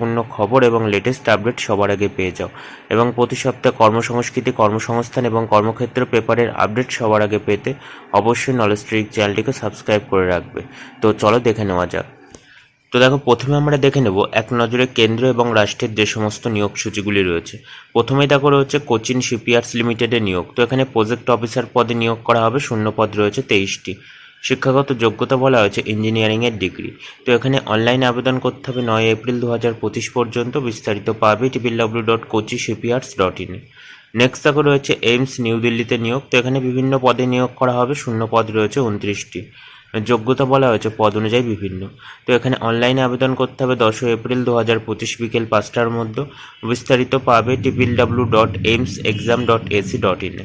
গুরুত্বপূর্ণ খবর এবং লেটেস্ট আপডেট সবার আগে পেয়ে যাও। এবং প্রতি সপ্তাহে কর্মসংস্কৃতি, কর্মসংস্থান এবং কর্মক্ষেত্র পেপারের আপডেট সবার আগে পেতে অবশ্যই নলেজ ট্রিক চ্যানেলটিকে সাবস্ক্রাইব করে রাখবে। তো চলো দেখে নেওয়া যাক। তো দেখো, প্রথমে আমরা দেখে নেব এক নজরে কেন্দ্র এবং রাষ্ট্রের যে সমস্ত নিয়োগ সূচিগুলি রয়েছে। প্রথমেই দেখো রয়েছে কোচিন শিপইয়ার্ডস লিমিটেডের নিয়োগ। তো এখানে প্রজেক্ট অফিসার পদে নিয়োগ করা হবে, শূন্য পদ রয়েছে তেইশটি। শিক্ষাগত যোগ্যতা বলা হয়েছে ইঞ্জিনিয়ারিংয়ের ডিগ্রি। তো এখানে অনলাইন আবেদন করতে হবে নয় এপ্রিল দু হাজার পঁচিশ পর্যন্ত। বিস্তারিত পাবে triple W dot Kochi shipyards dot ইনে। নেক্সট দেখো রয়েছে এইমস নিউ দিল্লিতে নিয়োগ। তো এখানে বিভিন্ন পদে নিয়োগ করা হবে। শূন্য পদ রয়েছে উনত্রিশটি। যোগ্যতা বলা হয়েছে পদ অনুযায়ী বিভিন্ন। তো এখানে অনলাইনে আবেদন করতে হবে দশই এপ্রিল দু হাজার পঁচিশ বিকেল পাঁচটার মধ্যে। বিস্তারিত পাবে triple W dot AIIMS exam dot AC dot ইনে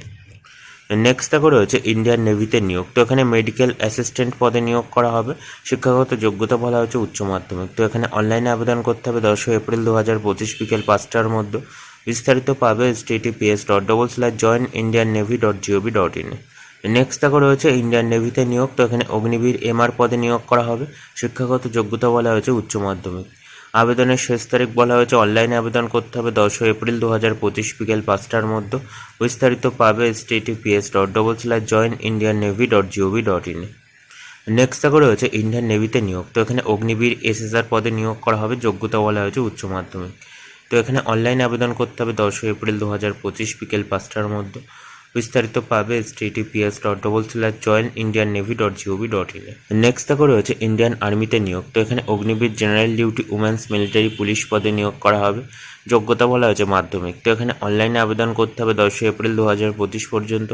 নেক্সট দেখো রয়েছে ইন্ডিয়ান নেভিতে নিয়োগ। তো এখানে মেডিকেল অ্যাসিস্ট্যান্ট পদে নিয়োগ করা হবে। শিক্ষাগত যোগ্যতা বলা হচ্ছে উচ্চ মাধ্যমিক। তো এখানে অনলাইনে আবেদন করতে হবে দশই এপ্রিল দু হাজার পঁচিশ বিকেল পাঁচটার মধ্যে। বিস্তারিত পাবে https dot double slash join Indian navy dot gov dot ইনে নেক্সট দেখো রয়েছে ইন্ডিয়ান নেভিতে নিয়োগ। তো এখানে অগ্নিবীর এমআর পদে নিয়োগ করা হবে। শিক্ষাগত যোগ্যতা বলা হয়েছে উচ্চ মাধ্যমিক। আবেদনের শেষ তারিখ বলা হয়েছে। অনলাইনে আবেদন করতে হবে দশই এপ্রিল দু হাজার পঁচিশ বিকেল পাঁচটার মধ্যে। বিস্তারিত পাবে https dot double slash join Indian navy dot gov dot ইনে নেক্সট দেখো রয়েছে ইন্ডিয়ান নেভিতে নিয়োগ। তো এখানে অগ্নিবীর এসএসআর পদে নিয়োগ করা হবে, যোগ্যতা বলা হয়েছে উচ্চ মাধ্যমিক। তো এখানে অনলাইনে আবেদন করতে হবে দশই এপ্রিল দু হাজার পঁচিশ বিকেল পাঁচটার মধ্যে। বিস্তারিত পাবে S dot double slash join Indian navy dot gov dot ইনে নেক্সট দেখো রয়েছে ইন্ডিয়ান আর্মিতে নিয়োগ। তো এখানে Agniveer general duty women's military police পদে নিয়োগ করা হবে। যোগ্যতা বলা হয়েছে মাধ্যমিক। তো এখানে অনলাইনে আবেদন করতে হবে দশই এপ্রিল দু হাজার পঁচিশ পর্যন্ত।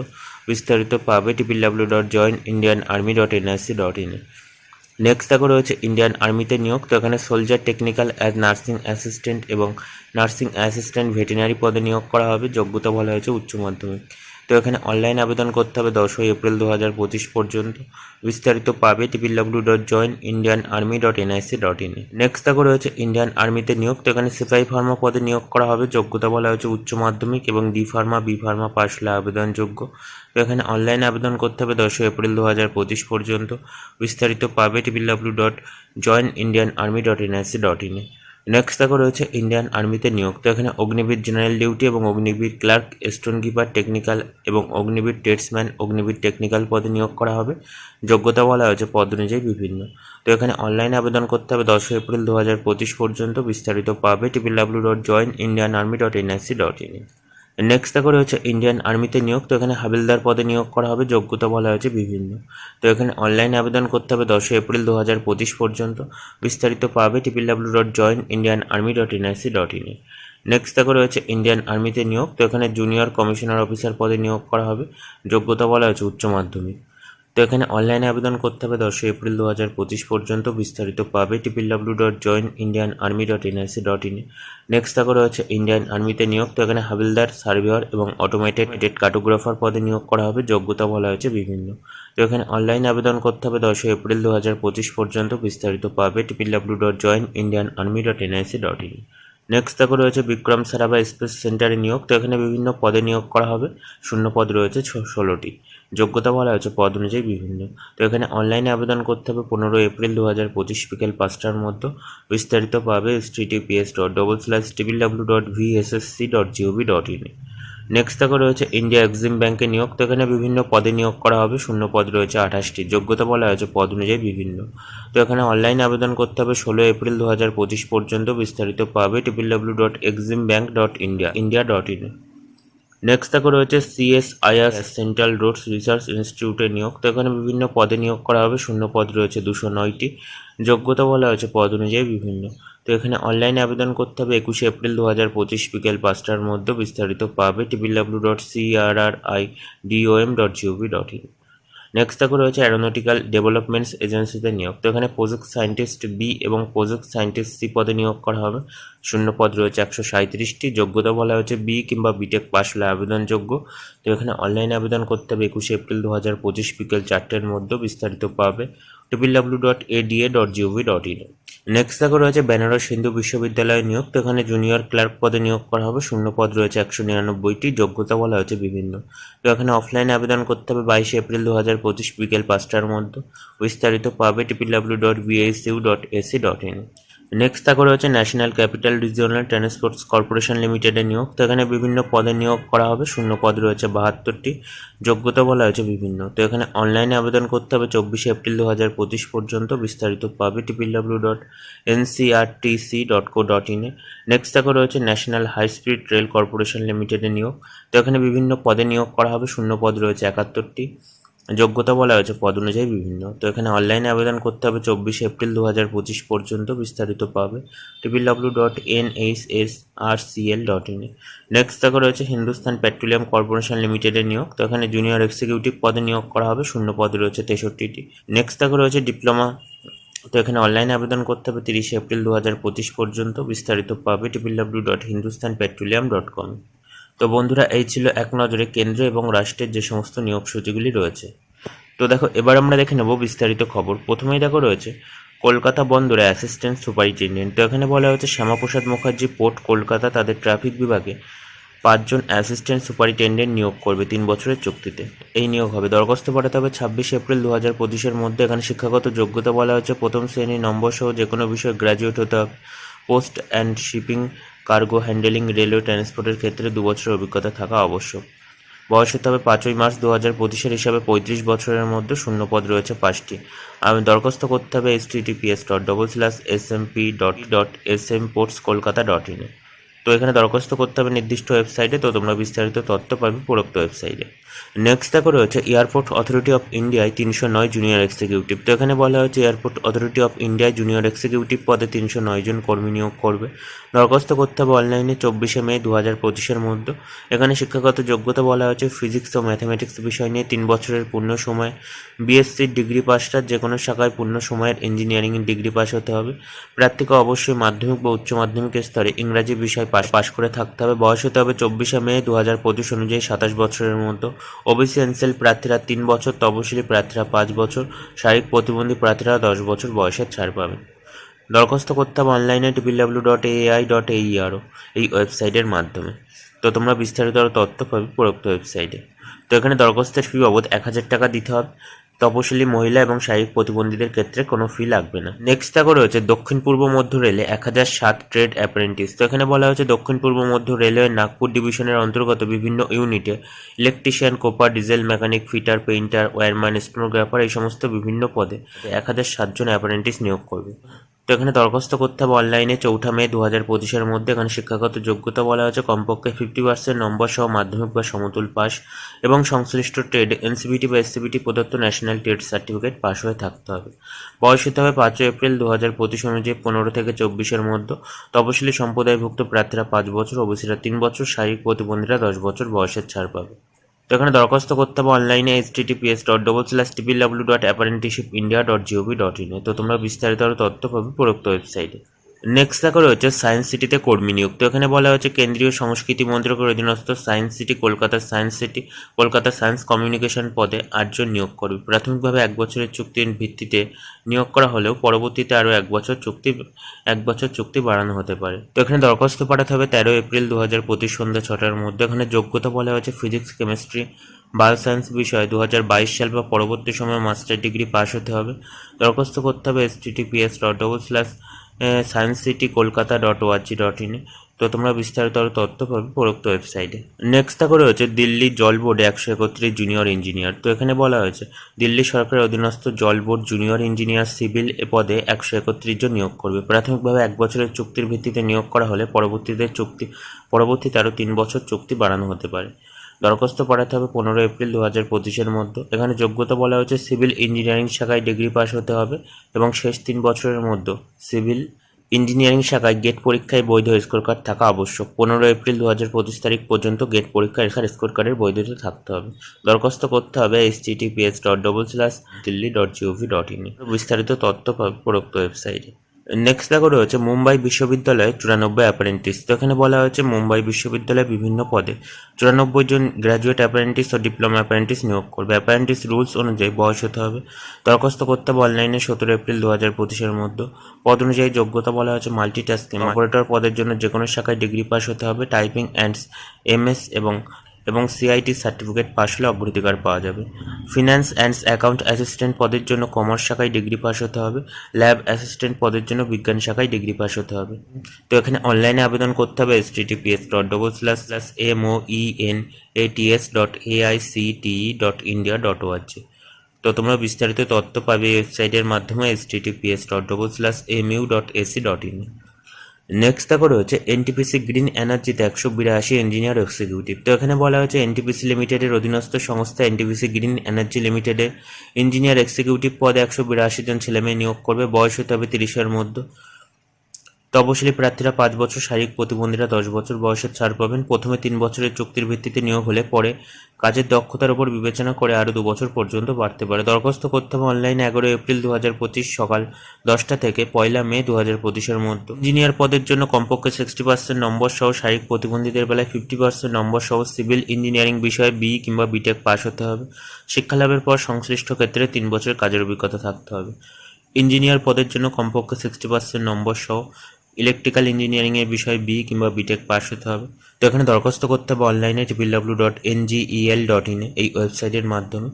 বিস্তারিত পাবে triple W dot join Indian army dot NIC dot ইনে নেক্সট দেখো রয়েছে ইন্ডিয়ান আর্মিতে নিয়োগ। তো এখানে soldier technical as nursing assistant এবং নার্সিং অ্যাসিস্ট্যান্ট ভেটেরিনারি পদে নিয়োগ করা হবে। যোগ্যতা বলা হয়েছে উচ্চ মাধ্যমিক। তো এখানে অনলাইন আবেদন করতে হবে দশই এপ্রিল দু হাজার পঁচিশ পর্যন্ত। বিস্তারিত পাবে triple W dot join Indian army dot NIC dot ইনে নেক্সট দেখো রয়েছে ইন্ডিয়ান আর্মিতে নিয়োগ, তো এখানে সিপাহি ফার্মা পদে নিয়োগ করা হবে। যোগ্যতা বলা হয়েছে উচ্চ মাধ্যমিক এবং D pharma B pharma pass হলে আবেদনযোগ্য। তো এখানে অনলাইন আবেদন করতে হবে দশই এপ্রিল দু হাজার পঁচিশ পর্যন্ত। বিস্তারিত পাবে triple W dot join Indian army dot NIC dot ইনে নেক্সট দেখো রয়েছে ইন্ডিয়ান আর্মিতে নিয়োগ তো এখানে অগ্নিবীর জেনারেল ডিউটি এবং Agniveer clerk store keeper technical এবং অগ্নিবীর টেটসম্যান অগ্নিবীর টেকনিক্যাল পদে নিয়োগ করা হবে। যোগ্যতা বলা হয়েছে পদ অনুযায়ী বিভিন্ন। তো এখানে অনলাইনে আবেদন করতে হবে দশই এপ্রিল দু হাজার পঁচিশ পর্যন্ত। বিস্তারিত পাবে triple W dot join Indian army dot NIC dot in next দেখো রয়েছে ইন্ডিয়ান আর্মিতে নিয়োগ, তো এখানে হাবিলদার পদে নিয়োগ করা হবে, যোগ্যতা বলা হয়েছে বিভিন্ন। তো এখানে অনলাইনে আবেদন করতে হবে দশই এপ্রিল দু হাজার পঁচিশ পর্যন্ত। বিস্তারিত পাবে triple W dot join Indian army dot NIC dot ইনে নেক্সট দেখো রয়েছে ইন্ডিয়ান আর্মিতে নিয়োগ, তো এখানে জুনিয়র কমিশনার অফিসার পদে নিয়োগ করা হবে, যোগ্যতা বলা হয়েছে উচ্চ মাধ্যমিক। তো এখানে অনলাইনে আবেদন করতে হবে দশই এপ্রিল দু হাজার পঁচিশ পর্যন্ত, বিস্তারিত পাবে triple W dot join Indian army dot NIC dot ইনে নেক্সট দেখো রয়েছে ইন্ডিয়ান আর্মিতে নিয়োগ, তো এখানে হাবিলদার, সার্ভেয়ার এবং অটোমেটেড ডেট কার্টোগ্রাফার পদে নিয়োগ করা হবে, যোগ্যতা বলা হয়েছে বিভিন্ন। তো এখানে অনলাইনে আবেদন করতে হবে দশই এপ্রিল দু হাজার পঁচিশ পর্যন্ত, বিস্তারিত পাবে triple W dot join Indian army dot NIC dot in next দেখো রয়েছে বিক্রম সারাভাই স্পেস সেন্টারে নিয়োগ, তো এখানে বিভিন্ন পদে নিয়োগ করা হবে, শূন্য পদ রয়েছে ষোলোটি। যোগ্যতা বলা হয়েছে পদ অনুযায়ী বিভিন্ন। তো এখানে অনলাইনে আবেদন করতে হবে পনেরোই এপ্রিল দু হাজার পঁচিশ বিকেল পাঁচটার মধ্যে। বিস্তারিত পাবে S dot double slash triple W dot VSSC dot gov dot in next দেখো রয়েছে ইন্ডিয়া এক্সিম ব্যাংকে নিয়োগ। তো এখানে বিভিন্ন পদে নিয়োগ করা হবে। শূন্য পদ রয়েছে আঠাশটি। যোগ্যতা বলা হয়েছে পদ অনুযায়ী বিভিন্ন। তো এখানে অনলাইনে আবেদন করতে হবে ষোলো এপ্রিল দু হাজার পঁচিশ পর্যন্ত। বিস্তারিত পাবে triple W dot EXIM bank dot India India dot in next দেখো রয়েছে সিএসআইআর সেন্ট্রাল রোডস রিসার্চ ইনস্টিটিউটে নিয়োগ। তো এখানে বিভিন্ন পদে নিয়োগ করা হবে। শূন্য পদ রয়েছে দুশো নয়টি। যোগ্যতা বলা হয়েছে পদ অনুযায়ী বিভিন্ন। তো এখানে অনলাইনে আবেদন করতে হবে। একুশে এপ্রিল দু হাজার পঁচিশ বিকেল পাঁচটার মধ্যে বিস্তারিত পাবে। Triple W dot CRR I DOM dot gov dot in next দেখো রয়েছে অ্যারোনটিক্যাল ডেভেলপমেন্টস এজেন্সিতে নিয়োগ। তো এখানে প্রজেক্ট সায়েন্টিস্ট বি এবং প্রজেক্ট সায়েন্টিস্ট সি পদে নিয়োগ করা হবে। শূন্য পদ রয়েছে একশো সাঁত্রিশটি যোগ্যতা বলা হয়েছে বি কিংবা বিটেক পাস হলে আবেদনযোগ্য। তো এখানে অনলাইনে আবেদন করতে হবে একুশে এপ্রিল দু হাজার পঁচিশ বিকেল চারটের মধ্যে বিস্তারিত পাবে। W dot A ADA dot gov dot in next দেখো রয়েছে বেনারস হিন্দু বিশ্ববিদ্যালয়ে নিয়োগ, তো এখানে জুনিয়র ক্লার্ক পদে নিয়োগ করা হবে। শূন্য পদ রয়েছে একশো নিরানব্বইটি, যোগ্যতা বলা হয়েছে বিভিন্ন। তো এখানে অফলাইনে আবেদন করতে হবে বাইশে এপ্রিল দু হাজার পঁচিশ বিকেল পাঁচটার মধ্যে। বিস্তারিত পাবে triple W dot BSU dot AC dot in next থাকা রয়েছে national capital regional transports corporation লিমিটেডে নিয়োগ। তো এখানে বিভিন্ন পদে নিয়োগ করা হবে, শূন্য পদ রয়েছে, বাহাত্তরটি। যোগ্যতা বলা হয়েছে বিভিন্ন। তো এখানে অনলাইনে আবেদন করতে হবে চব্বিশে এপ্রিল দু হাজার পঁচিশ পর্যন্ত, বিস্তারিত পাবে triple W dot NCRTC dot co dot ইনে নেক্সট থাকা রয়েছে national high speed rail corporation লিমিটেডে নিয়োগ। তো এখানে বিভিন্ন পদে নিয়োগ করা হবে, শূন্য পদ রয়েছে, একাত্তরটি। যোগ্যতা বলা হয়েছে, পদ অনুযায়ী বিভিন্ন। তো এখানে অনলাইনে আবেদন করতে হবে চব্বিশে এপ্রিল দু হাজার পঁচিশ পর্যন্ত, বিস্তারিত পাবে triple W dot N H S R C L dot in next দেখা রয়েছে হিন্দুস্তান পেট্রোলিয়াম কর্পোরেশন লিমিটেডের নিয়োগ। তো এখানে জুনিয়র এক্সিকিউটিভ পদে নিয়োগ করা হবে, শূন্য পদ রয়েছে তেষট্টিটি। নেক্সট দেখা রয়েছে ডিপ্লোমা তো এখানে অনলাইনে আবেদন করতে হবে তিরিশে এপ্রিল দু হাজার পঁচিশ পর্যন্ত, বিস্তারিত পাবে triple W dot Hindustan petroleum dot com তো বন্ধুরা, এই ছিল এক নজরে কেন্দ্র এবং রাষ্ট্রের যে সমস্ত নিয়োগ সূচিগুলি রয়েছে। তো দেখো, এবার আমরা দেখে নেব বিস্তারিত খবর। প্রথমেই দেখো রয়েছে, কলকাতা বন্দরে অ্যাসিস্ট্যান্ট সুপারিনটেন্ডেন্ট তো এখানে বলা হয়েছে শ্যামাপ্রসাদ মুখার্জি পোর্ট, কলকাতা তাদের ট্রাফিক বিভাগে পাঁচজন অ্যাসিস্ট্যান্ট সুপারিনটেন্ডেন্ট নিয়োগ করবে তিন বছরের চুক্তিতে। এই নিয়োগ হবে। দরখাস্ত পাঠাতে হবে ছাব্বিশে এপ্রিল দু হাজার পঁচিশের মধ্যে। এখানে শিক্ষাগত যোগ্যতা বলা হয়েছে, প্রথম শ্রেণি নম্বর সহ যে কোনো বিষয়ে গ্র্যাজুয়েট হতে হবে। Post and shipping cargo handling railway ট্রান্সপোর্টের ক্ষেত্রে দু বছরের অভিজ্ঞতা থাকা আবশ্যক। বয়স হতে হবে পাঁচই মার্চ দু হাজার পঁচিশের হিসাবে পঁয়ত্রিশ বছরের মধ্যে শূন্য পদ রয়েছে পাঁচটি। আমি দরখাস্ত করতে হবে https dot double slash S M P dot dot S M ports Kolkata dot ইনে তো এখানে দরখাস্ত করতে হবে নির্দিষ্ট ওয়েবসাইটে, তো তোমরা বিস্তারিত তথ্য পাবে উপরোক্ত ওয়েবসাইটে। নেক্সট দেখো রয়েছে এয়ারপোর্ট অথরিটি অফ ইন্ডিয়ায় তিনশো নয় জুনিয়র এক্সিকিউটিভ তো এখানে বলা হয়েছে এয়ারপোর্ট অথরিটি অফ ইন্ডিয়ায় জুনিয়র এক্সিকিউটিভ পদে তিনশো নয় জন কর্মী নিয়োগ করবে। দরখাস্ত করতে হবে অনলাইনে চব্বিশে মে দু হাজার পঁচিশের মধ্যে। এখানে শিক্ষাগত যোগ্যতা বলা হয়েছে ফিজিক্স ও ম্যাথামেটিক্স বিষয় নিয়ে তিন বছরের পূর্ণ সময়। বিএসসির ডিগ্রি পাসটার যে কোনো শাখায় পূর্ণ সময়ের ইঞ্জিনিয়ারিং ডিগ্রি পাস হতে হবে। প্রার্থীকে অবশ্যই মাধ্যমিক বা উচ্চ মাধ্যমিকের স্তরে ইংরাজি বিষয় পাস পাশ করে থাকতে হবে। বয়স হতে হবে চব্বিশে মে দু হাজার পঁচিশ অনুযায়ী সাতাশ বছরের মতো। ওবিসি এনসেল প্রার্থীরা তিন বছর, তপশিলি প্রার্থীরা পাঁচ বছর, শারীরিক প্রতিবন্ধী প্রার্থীরা দশ বছর বয়সের ছাড় পাবেন। দরখাস্ত করতে হবে অনলাইনে triple W dot AI dot aero এই ওয়েবসাইটের মাধ্যমে। তো তোমরা বিস্তারিত আরও তথ্য পাবে উপরোক্ত ওয়েবসাইটে। তো এখানে দরখাস্তের ফি বাবদ এক হাজার টাকা দিতে হবে। তপশিলি মহিলা এবং শারীরিক প্রতিবন্ধীদের ক্ষেত্রে কোনো ফি লাগবে না। নেক্সট দেখো রয়েছে দক্ষিণ পূর্ব মধ্য রেলে এক হাজার সাত ট্রেড অ্যাপ্রেন্টিস তো এখানে বলা হয়েছে দক্ষিণ পূর্ব মধ্য রেলওয়ে নাগপুর ডিভিশনের অন্তর্গত বিভিন্ন ইউনিটে electrician কোপার diesel mechanic fitter painter wireman stenographer এই সমস্ত বিভিন্ন পদে এক হাজার সাতজন অ্যাপ্রেন্টিস নিয়োগ করবে। তো এখানে দরখাস্ত করতে হবে অনলাইনে চৌঠা মে দু হাজার পঁচিশের মধ্যে। এখানে শিক্ষাগত যোগ্যতা বলা হয়েছে। কমপক্ষে ফিফটি পার্সেন্ট নম্বর সহ মাধ্যমিক বা সমতুল পাস এবং সংশ্লিষ্ট ট্রেড এনসিবিটি বা এসসিবিটি প্রদত্ত ন্যাশনাল ট্রেড সার্টিফিকেট পাস হয়ে থাকতে হবে। বয়স হতে হবে পাঁচই এপ্রিল দু হাজার পঁচিশ অনুযায়ী পনেরো থেকে চব্বিশের মধ্যে। তপশিলি সম্প্রদায়ভুক্ত প্রার্থীরা পাঁচ বছর, ওবিসিরা তিন বছর, শারীরিক প্রতিবন্ধীরা দশ বছর বয়সের ছাড় পাবে। তো এখানে দরখাস্ত করতে হবে অনলাইনে https dot double slash triple W dot apprenticeship India dot gov dot ইনে তো তোমরা বিস্তারিত আরও তথ্য পাবে প্রোডক্ট ওয়েবসাইটে। নেক্সট দেখা রয়েছে সায়েন্স সিটিতে কর্মী নিয়োগ তো এখানে বলা হয়েছে কেন্দ্রীয় সংস্কৃতি মন্ত্রকের অধীনস্থ সায়েন্স সিটি কলকাতার science city Kolkata science communication পদে আটজন নিয়োগ করবে। প্রাথমিকভাবে এক বছরের চুক্তির ভিত্তিতে নিয়োগ করা হলেও পরবর্তীতে আরও এক বছর চুক্তি, এক বছর চুক্তি বাড়ানো হতে পারে। তো এখানে দরখাস্ত পাঠাতে হবে তেরো এপ্রিল দু হাজার পঁচিশ সন্ধ্যা ছটার মধ্যে। এখানে যোগ্যতা বলা হয়েছে ফিজিক্স কেমিস্ট্রি বায়োসায়েন্স বিষয়ে। দু হাজার বাইশ সাল বা পরবর্তী সময়ে মাস্টার ডিগ্রি পাস হতে হবে। দরখাস্ত করতে হবে https dot double slash science city Kolkata dot org dot ইনে তো তোমরা বিস্তারিত আরও তথ্য পাবে প্রোক্ত ওয়েবসাইটে নেক্সট করে হচ্ছে দিল্লি জল বোর্ডে একশো একত্রিশ জুনিয়র ইঞ্জিনিয়ার তো এখানে বলা হয়েছে, দিল্লি সরকারের অধীনস্থ Jal board junior engineer civil এ পদে একশো একত্রিশ জন নিয়োগ করবে। প্রাথমিকভাবে এক বছরের চুক্তির ভিত্তিতে নিয়োগ করা হলে পরবর্তীতে চুক্তি, পরবর্তীতে আরও তিন বছর চুক্তি বাড়ানো হতে পারে। দরখাস্ত পাঠাতে হবে পনেরো এপ্রিল দু হাজার পঁচিশের মধ্যে। এখানে যোগ্যতা বলা হয়েছে সিভিল ইঞ্জিনিয়ারিং শাখায় ডিগ্রি পাস হতে হবে এবং শেষ তিন বছরের মধ্যে সিভিল ইঞ্জিনিয়ারিং শাখায় গেট পরীক্ষায় বৈধ স্কোর কার্ড থাকা আবশ্যক। পনেরো এপ্রিল দু হাজার পঁচিশ তারিখ পর্যন্ত গেট পরীক্ষায় রেখার স্কোর কার্ডের বৈধতা থাকতে হবে। দরখাস্ত করতে হবে https dot double slash Delhi dot gov dot in বিস্তারিত তথ্য পাবে উপরোক্ত ওয়েবসাইটে নেক্সট দেখো রয়েছে মুম্বাই বিশ্ববিদ্যালয়ে চুরানব্বই অ্যাপারেন্টিস তো এখানে বলা হয়েছে মুম্বাই বিশ্ববিদ্যালয়ে বিভিন্ন পদে। চুরানব্বই জন গ্র্যাজুয়েট অ্যাপারেন্টিস ও ডিপ্লোমা অ্যাপারেন্টিস নিয়োগ করবে। অ্যাপারেন্টিস রুলস অনুযায়ী বয়স হতে হবে। দরখাস্ত করতে হবে অনলাইনে সতেরো এপ্রিল দু হাজার পঁচিশের মধ্যে। পদ অনুযায়ী যোগ্যতা বলা হয়েছে মাল্টিটাস্কিং অপারেটর পদের জন্য যে কোনো শাখায় ডিগ্রি পাস হতে হবে। টাইপিং অ্যান্ড এমএস এবং এবং সিআইটি সার্টিফিকেট পাস হলে অগ্রাধিকার পাওয়া যাবে। ফিনান্স অ্যান্ড অ্যাকাউন্ট অ্যাসিস্ট্যান্ট পদের জন্য কমার্স শাখায় ডিগ্রি পাস হতে হবে। ল্যাব অ্যাসিস্ট্যান্ট পদের জন্য বিজ্ঞান শাখায় ডিগ্রি পাস হতে হবে। তো এখানে অনলাইনে আবেদন করতে হবে S T T P S dot double slash slash M O E N A T S dot A I C T dot India dot O R G তো তোমরা বিস্তারিত তথ্য পাবে ওয়েবসাইটের মাধ্যমে S T T P S dot double slash M U dot A C dot in next দেখো রয়েছে NTPC green এনার্জিতে একশো বিরাশি ইঞ্জিনিয়ার এক্সিকিউটিভ তো এখানে বলা হয়েছে এনটিপিসি লিমিটেডের অধীনস্থ সংস্থা এনটিপিসি গ্রিন এনার্জি লিমিটেডের ইঞ্জিনিয়ার এক্সিকিউটিভ পদে একশো বিরাশি জন ছেলেমেয়ে নিয়োগ করবে। বয়স হতে হবে তিরিশের মধ্যে। তপশিলি প্রার্থীরা পাঁচ বছর শারীরিক প্রতিবন্ধীরা দশ বছর বয়সের ছাড় পাবেন। প্রথমে তিন বছরের চুক্তির ভিত্তিতে নিয়োগ হলে পরে কাজের দক্ষতার উপর বিবেচনা করে আরও দু বছর পর্যন্ত বাড়তে পারে। দরখাস্ত করতে হবে অনলাইনে এগারো এপ্রিল দু পঁচিশ সকাল দশটা থেকে পয়লা মে দু হাজার পঁচিশের মধ্যে। ইঞ্জিনিয়ার পদের জন্য কমপক্ষে সিক্সটি পার্সেন্ট নম্বর সহ শারীরিক প্রতিবন্ধীদের বেলায় ফিফটি পার্সেন্ট নম্বর সহ সিভিল ইঞ্জিনিয়ারিং বিষয়ে বি কিংবা বিটেক পাস হতে হবে। শিক্ষালাভের পর সংশ্লিষ্ট ক্ষেত্রে তিন বছরের কাজের অভিজ্ঞতা থাকতে হবে। ইঞ্জিনিয়ার পদের জন্য কমপক্ষে সিক্সটি পার্সেন্ট নম্বর সহ ইলেকট্রিক্যাল ইঞ্জিনিয়ারিংয়ের বিষয়ে বি কিংবা বিটেক পাস হতে হবে। তো এখানে দরখাস্ত করতে হবে অনলাইনে triple W dot NGEL dot ইনে এই ওয়েবসাইটের মাধ্যমে।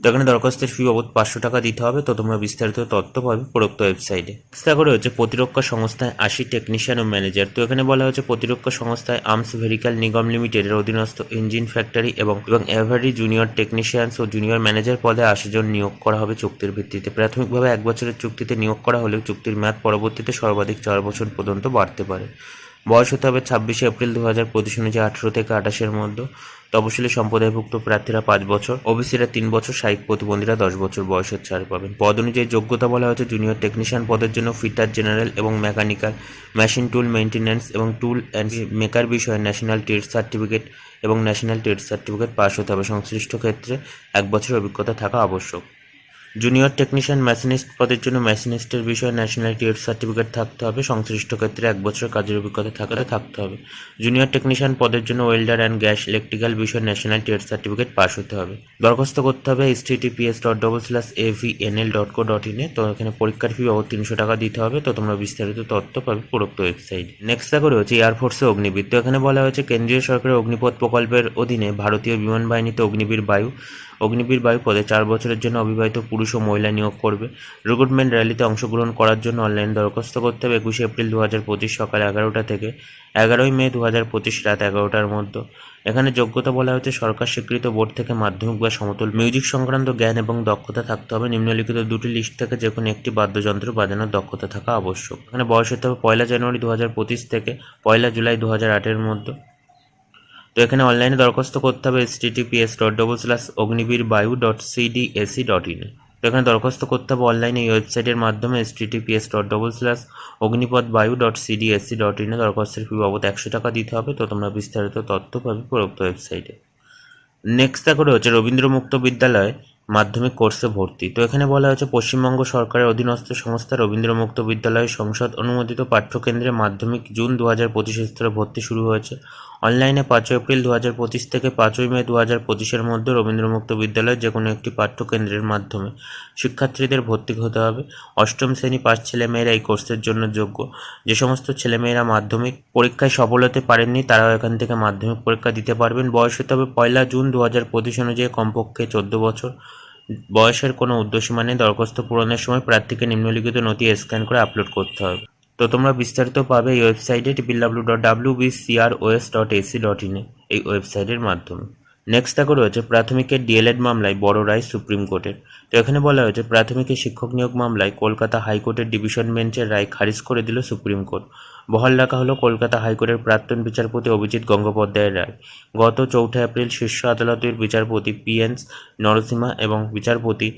তো এখানে দরখাস্তের ফি বাবদ পাঁচশো টাকা দিতে হবে, তো তোমরা বিস্তারিত তথ্য পাবে উপরোক্ত ওয়েবসাইটে চেষ্টা করে হচ্ছে প্রতিরক্ষা সংস্থায় আশি টেকনিশিয়ান ও ম্যানেজার তো এখানে বলা হচ্ছে প্রতিরক্ষা সংস্থায় আর্মস ভেহিক্যাল নিগম লিমিটেডের অধীনস্থ ইঞ্জিন ফ্যাক্টরি এবং এবং এভারি জুনিয়র টেকনিশিয়ানস ও জুনিয়র ম্যানেজার পদে আশি জন নিয়োগ করা হবে চুক্তির ভিত্তিতে। প্রাথমিকভাবে এক বছরের চুক্তিতে নিয়োগ করা হলেও চুক্তির মেয়াদ পরবর্তীতে সর্বাধিক চার বছর পর্যন্ত বাড়তে পারে। বয়স হতে হবে ছাব্বিশে এপ্রিল দু হাজার পঁচিশ অনুযায়ী আঠেরো থেকে আঠাশের মধ্যে। তপশিলি সম্প্রদায়ভুক্ত প্রার্থীরা পাঁচ বছর, ওবিসিরা তিন বছর শারীরিক প্রতিবন্ধীরা দশ বছর বয়সের ছাড় পাবেন। পদ অনুযায়ী যোগ্যতা বলা হয়েছে জুনিয়র টেকনিশিয়ান পদের জন্য ফিটার জেনারেল এবং মেকানিক্যাল মেশিন টুল মেইনটেন্যান্স এবং টুল অ্যান্ড মেকার বিষয়ে ন্যাশনাল ট্রেড সার্টিফিকেট এবং ন্যাশনাল ট্রেড সার্টিফিকেট পাস হতে হবে। সংশ্লিষ্ট ক্ষেত্রে এক বছরের অভিজ্ঞতা থাকা আবশ্যক। জুনিয়র টেকনিশিয়ান মেশিনিস্ট পদের জন্য মেশিনিস্টের বিষয়ে ন্যাশনাল ট্রেড সার্টিফিকেট থাকতে হবে। সংশ্লিষ্ট ক্ষেত্রে এক বছর কাজের অভিজ্ঞতা থাকলে থাকতে হবে। জুনিয়র টেকনিশিয়ান পদের জন্য ওয়েল্ডার অ্যান্ড গ্যাস ইলেকট্রিক্যাল বিষয়ে ন্যাশনাল ট্রেড সার্টিফিকেট পাস হতে হবে। দরখাস্ত করতে হবে https dot double slash AVNL dot co dot ইনে তো এখানে পরীক্ষার ফি বাবদ তিনশো টাকা দিতে হবে। তো তোমরা বিস্তারিত তথ্য পাবে উপরোক্ত ওয়েবসাইট নেক্সট দেখো রয়েছে এয়ারফোর্সে অগ্নিবীর। তো এখানে বলা হয়েছে, কেন্দ্রীয় সরকারের অগ্নিপথ প্রকল্পের অধীনে ভারতীয় বিমান বাহিনীতে অগ্নিবীর বায়ু অগ্নিবীর বায়ু পদে চার বছরের জন্য অবিবাহিত পুরুষ ও মহিলা নিয়োগ করবে। রিক্রুটমেন্ট র্যালিতে অংশগ্রহণ করার জন্য অনলাইন দরখাস্ত করতে হবে একুশে এপ্রিল দু হাজার পঁচিশ সকাল এগারোটা থেকে এগারোই মে দু হাজার পঁচিশ রাত এগারোটার মধ্যে। এখানে যোগ্যতা বলা হয়েছে সরকার স্বীকৃত বোর্ড থেকে মাধ্যমিক বা সমতল মিউজিক সংক্রান্ত জ্ঞান এবং দক্ষতা থাকতে হবে। নিম্নলিখিত দুটি লিস্ট থেকে যে কোনো একটি বাদ্যযন্ত্র বাজানোর দক্ষতা থাকা আবশ্যক। এখানে বয়স হতে হবে পয়লা জানুয়ারি দু হাজার পঁচিশ থেকে পয়লা জুলাই দু হাজার আটের মধ্যে। তো এখানে অনলাইনে দরখাস্ত করতে হবে https dot double slash Agniveer Vayu dot CDAC dot in তো এখানে দরখাস্ত করতে হবে অনলাইনে এই ওয়েবসাইটের মাধ্যমে https dot double slash Agnipath Vayu dot CDSC dot ইনে দরখাস্তের ফি বাবদ একশো টাকা দিতে হবে। তো তোমরা বিস্তারিত তথ্য পাবে প্রদত্ত ওয়েবসাইটে নেক্সট দেখো রয়েছে রবীন্দ্র মুক্ত বিদ্যালয় মাধ্যমিক কোর্সে ভর্তি। তো এখানে বলা হয়েছে পশ্চিমবঙ্গ সরকারের অধীনস্থ সংস্থা রবীন্দ্র মুক্ত বিদ্যালয় সংসদ অনুমোদিত পাঠ্যকেন্দ্রে মাধ্যমিক জুন দু হাজার পঁচিশ স্তরে ভর্তি শুরু হয়েছে। অনলাইনে পাঁচই এপ্রিল দু হাজার পঁচিশ থেকে পাঁচই মে দু হাজার পঁচিশের মধ্যে রবীন্দ্র মুক্ত বিদ্যালয়ের যে কোনো একটি পাঠ্যকেন্দ্রের মাধ্যমে শিক্ষার্থীদের ভর্তি হতে হবে। অষ্টম শ্রেণি পাস ছেলেমেয়েরা এই কোর্সের জন্য যোগ্য। যে সমস্ত ছেলেমেয়েরা মাধ্যমিক পরীক্ষায় সফল হতে পারেননি, তারাও এখান থেকে মাধ্যমিক পরীক্ষা দিতে পারবেন। বয়স হতে হবে পয়লা জুন দু হাজার পঁচিশ অনুযায়ী কমপক্ষে চোদ্দ বছর। বয়সের কোনো উদ্দেশ্য মানে দরখাস্ত পূরণের সময় প্রার্থীকে নিম্নলিখিত নথি স্ক্যান করে আপলোড করতে হবে। তো তোমরা বিস্তারিত পাবে এই ওয়েবসাইটে triple W dot CR OS dot AC dot ইনে এই ওয়েবসাইটের মাধ্যমে নেক্সট দেখো রয়েছে প্রাথমিকের ডিএলএড মামলায় বড় রায় সুপ্রিম কোর্টের তো এখানে বলা হয়েছে প্রাথমিকের শিক্ষক নিয়োগ মামলায় কলকাতা হাইকোর্টের ডিভিশন বেঞ্চের রায় খারিজ করে দিল সুপ্রিম কোর্ট বহাল রাখা হলো কলকাতা হাইকোর্টের প্রাক্তন বিচারপতি অভিজিৎ গঙ্গোপাধ্যায়ের রায়। গত চৌঠা এপ্রিল শীর্ষ আদালতের বিচারপতি পি এন নরসিমা এবং বিচারপতি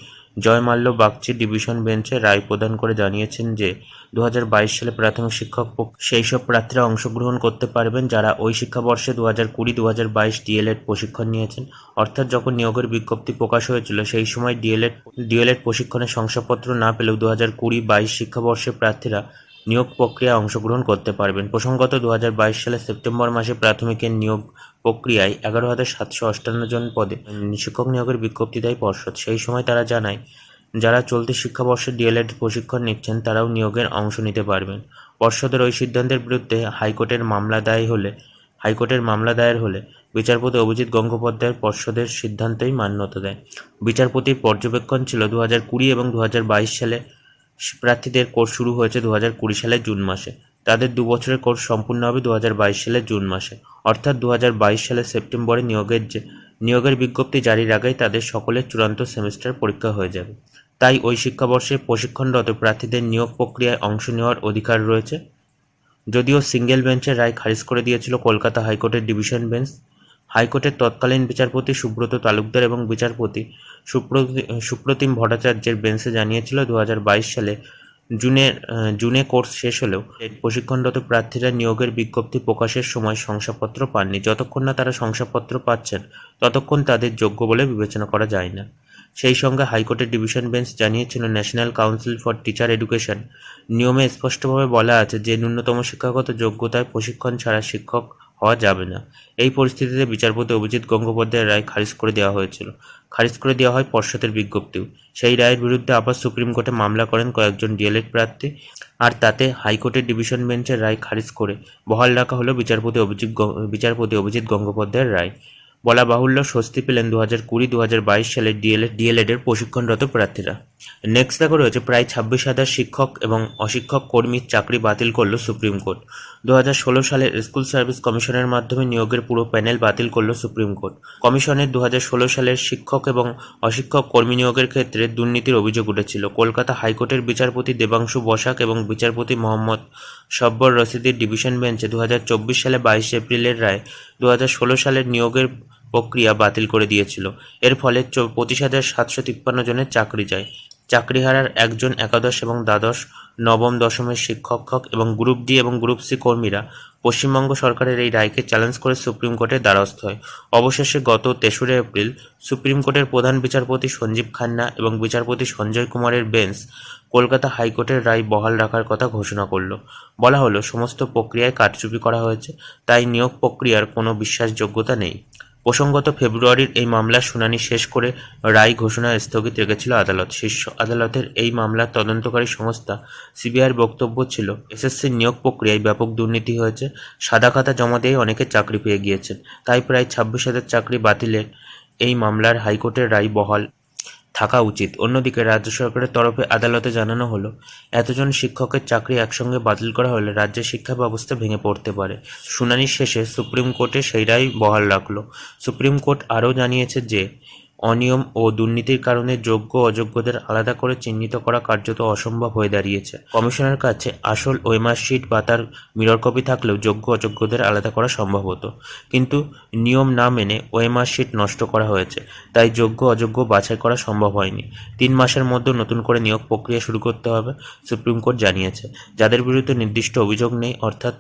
জয়মাল্য বাগচি ডিভিশন বেঞ্চে রায় প্রদান করে জানিয়েছেন যে দু হাজার বাইশ সালে প্রাথমিক শিক্ষক সেই সব প্রার্থীরা অংশগ্রহণ করতে পারবেন যারা ওই শিক্ষাবর্ষে দু হাজার কুড়ি দু হাজার বাইশ ডিএলএড প্রশিক্ষণ নিয়েছেন। অর্থাৎ যখন নিয়োগের বিজ্ঞপ্তি প্রকাশ হয়েছিল, সেই সময় ডিএলএড ডিএলএড প্রশিক্ষণের শংসাপত্র না পেলেও দু হাজার কুড়ি, বাইশ শিক্ষাবর্ষে প্রার্থীরা নিয়োগ প্রক্রিয়ায় অংশগ্রহণ করতে পারবেন। প্রসঙ্গত দু সালের সেপ্টেম্বর মাসে প্রাথমিকের নিয়োগ প্রক্রিয়ায় এগারো হাজার সাতশো অষ্টান্ন জন পদে শিক্ষক নিয়োগের বিজ্ঞপ্তি দেয় পর্ষদ। সেই সময় তারা জানায়, যারা চলতি শিক্ষাবর্ষে ডিএলএড প্রশিক্ষণ নিচ্ছেন, তারাও নিয়োগের অংশ নিতে পারবেন। পর্ষদের ওই সিদ্ধান্তের বিরুদ্ধে হাইকোর্টের মামলা দায় হলে, হাইকোর্টের মামলা দায়ের হলে বিচারপতি অভিজিৎ গঙ্গোপাধ্যায়ের পর্ষদের সিদ্ধান্তই মান্যতা দেয় বিচারপতির পর্যবেক্ষণ ছিল দু হাজার কুড়ি এবং দু হাজার বাইশ সালে প্রার্থীদের কোর্স শুরু হয়েছে দু হাজার কুড়ি সালের জুন মাসে। তাদের দু বছরের কোর্স সম্পূর্ণ হবে দু হাজার বাইশ সালের জুন মাসে। অর্থাৎ দু হাজার বাইশ সালের সেপ্টেম্বরে নিয়োগের নিয়োগের বিজ্ঞপ্তি জারির আগেই তাদের সকলের চূড়ান্ত সেমিস্টার পরীক্ষা হয়ে যাবে। তাই ওই শিক্ষাবর্ষে প্রশিক্ষণরত প্রার্থীদের নিয়োগ প্রক্রিয়ায় অংশ নেওয়ার অধিকার রয়েছে। যদিও সিঙ্গেল বেঞ্চের রায় খারিজ করে দিয়েছিল কলকাতা হাইকোর্টের ডিভিশন বেঞ্চ, হাইকোর্টের তৎকালীন বিচারপতি সুব্রত তালুকদার এবং বিচারপতি সুপ্রতি সুপ্রতিম ভট্টাচার্যের বেঞ্চে জানিয়েছিল দু হাজার বাইশ সালে জুনের জুনে কোর্স শেষ হলেও প্রশিক্ষণরত প্রার্থীরা নিয়োগের বিজ্ঞপ্তি প্রকাশের সময় শংসাপত্র পাননি। যতক্ষণ না তারা শংসাপত্র পাচ্ছেন, ততক্ষণ তাদের যোগ্য বলে বিবেচনা করা যায় না। সেই সঙ্গে হাইকোর্টের ডিভিশন বেঞ্চ জানিয়েছিল, national council for teacher education নিয়মে স্পষ্টভাবে বলা আছে, যে ন্যূনতম শিক্ষাগত যোগ্যতায় প্রশিক্ষণ ছাড়া শিক্ষক হওয়া যাবে না। এই পরিস্থিতিতে বিচারপতি অভিজিৎ গঙ্গোপাধ্যায়ের রায় খারিজ করে দেওয়া হয়েছিল। খারিজ করে দেওয়া হয় পর্ষদের বিজ্ঞপ্তিও। সেই রায়ের বিরুদ্ধে আবার সুপ্রিম কোর্টে মামলা করেন কয়েকজন ডিএলএড প্রার্থী। আর তাতে হাইকোর্টের ডিভিশন বেঞ্চের রায় খারিজ করে বহাল রাখা হলো বিচারপতি অভিজিৎ বিচারপতি অভিজিৎ গঙ্গোপাধ্যায়ের রায়। বলা বাহুল্য স্বস্তি পেলেন দু হাজার কুড়ি দু হাজার বাইশ সালের ডিএলএড ডিএলএড এর প্রশিক্ষণরত প্রার্থীরা। নেক্সট দেখো রয়েছে, প্রায় ছাব্বিশ হাজার শিক্ষক এবং অশিক্ষক কর্মীর চাকরি বাতিল করল সুপ্রিম কোর্ট। দু সালের স্কুল সার্ভিস কমিশনের মাধ্যমে নিয়োগের পুরো প্যানেল বাতিল করল সুপ্রিম কোর্ট। কমিশনের দু হাজার ষোলো সালের শিক্ষক এবং অশিক্ষক কর্মী নিয়োগের ক্ষেত্রে দুর্নীতির অভিযোগ উঠেছিল। কলকাতা হাইকোর্টের বিচারপতি দেবাংশু বসাক এবং বিচারপতি মোহাম্মদ সব্বর রশিদের ডিভিশন বেঞ্চে দু হাজার চব্বিশ সালে বাইশ এপ্রিলের রায় দু হাজার ষোলো সালের নিয়োগের প্রক্রিয়া বাতিল করে দিয়েছিল। এর ফলে পঁচিশ হাজার সাতশো তিপ্পান্ন জনের চাকরি যায়। চাকরি হারার একজন একাদশ এবং দ্বাদশ, নবম, দশমের শিক্ষক এবং গ্রুপ ডি এবং গ্রুপ সি কর্মীরা পশ্চিমবঙ্গ সরকারের এই রায়কে চ্যালেঞ্জ করে সুপ্রিম কোর্টের দ্বারস্থ হয়। অবশেষে গত তেসরা এপ্রিল সুপ্রিম কোর্টের প্রধান বিচারপতি সঞ্জীব খান্না এবং বিচারপতি সঞ্জয় কুমারের বেঞ্চ কলকাতা হাইকোর্টের রায় বহাল রাখার কথা ঘোষণা করল। বলা হলো, সমস্ত প্রক্রিয়ায় কারচুপি করা হয়েছে, তাই নিয়োগ প্রক্রিয়ার কোনো বিশ্বাসযোগ্যতা নেই। প্রসঙ্গত ফেব্রুয়ারির এই মামলার শুনানি শেষ করে রায় ঘোষণা স্থগিত রেখেছিল আদালত। শীর্ষ আদালতের এই মামলার তদন্তকারী সংস্থা সিবিআইয়ের বক্তব্য ছিল এসএসসির নিয়োগ প্রক্রিয়ায় ব্যাপক দুর্নীতি হয়েছে, সাদা খাতা জমা দিয়ে অনেকে চাকরি পেয়ে গিয়েছেন, তাই প্রায় ছাব্বিশ হাজার চাকরি বাতিলের এই মামলার হাইকোর্টের রায় বহাল। থাকা উচিত। অন্যদিকে রাজ্য সরকারের তরফে আদালতে জানানো হলো, এতজন শিক্ষকের চাকরি একসঙ্গে বাতিল করা হলে রাজ্যের শিক্ষা ব্যবস্থা ভেঙে পড়তে পারে। শুনানি শেষে সুপ্রিম কোর্টে সেইরাই বহাল রাখল। সুপ্রিম কোর্ট আরও জানিয়েছে যে অনিয়ম ও দুর্নীতির কারণে যোগ্য অযোগ্যদের আলাদা করে চিহ্নিত করা কার্যত অসম্ভব হয়ে দাঁড়িয়েছে। কমিশনের কাছে আসল ওয়েমার্কশিট বা তার মিরর কপি থাকলেও যোগ্য অযোগ্যদের আলাদা করা সম্ভব হতো। কিন্তু নিয়ম না মেনে ওয়েমার্কশিট নষ্ট করা হয়েছে, তাই যোগ্য অযোগ্য বাছাই করা সম্ভব হয়নি। তিন মাসের মধ্যে নতুন করে নিয়োগ প্রক্রিয়া শুরু করতে হবে, সুপ্রিম কোর্ট জানিয়েছে। যাদের বিরুদ্ধে নির্দিষ্ট অভিযোগ নেই, অর্থাৎ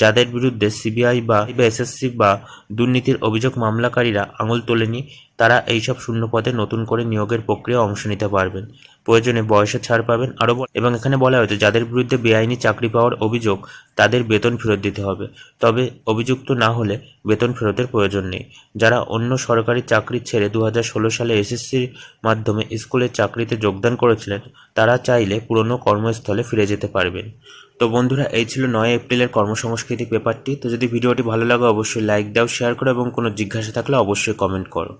যাদের বিরুদ্ধে সিবিআই বা এসএসসি বা দুর্নীতির অভিযোগ মামলাকারীরা আঙুল তোলেনি, তারা এইসব শূন্য পদে নতুন করে নিয়োগের প্রক্রিয়া অংশ নিতে পারবেন। প্রয়োজনে বয়সে ছাড় পাবেন আরও এবং এখানে বলা হয়েছে, যাদের বিরুদ্ধে বেআইনি চাকরি পাওয়ার অভিযোগ, তাদের বেতন ফেরত দিতে হবে। তবে অভিযুক্ত না হলে বেতন ফেরতের প্রয়োজন নেই। যারা অন্য সরকারি চাকরি ছেড়ে দু হাজার ষোলো সালে এসএসসির মাধ্যমে স্কুলের চাকরিতে যোগদান করেছিলেন, তারা চাইলে পুরনো কর্মস্থলে ফিরে যেতে পারবেন। তো বন্ধুরা, এই ছিল নয় এপ্রিলের কর্মসংস্কৃতিক পেপারটি তো যদি ভিডিওটি ভালো লাগে, অবশ্যই লাইক দাও শেয়ার করো এবং কোনো জিজ্ঞাসা থাকলে অবশ্যই কমেন্ট করো।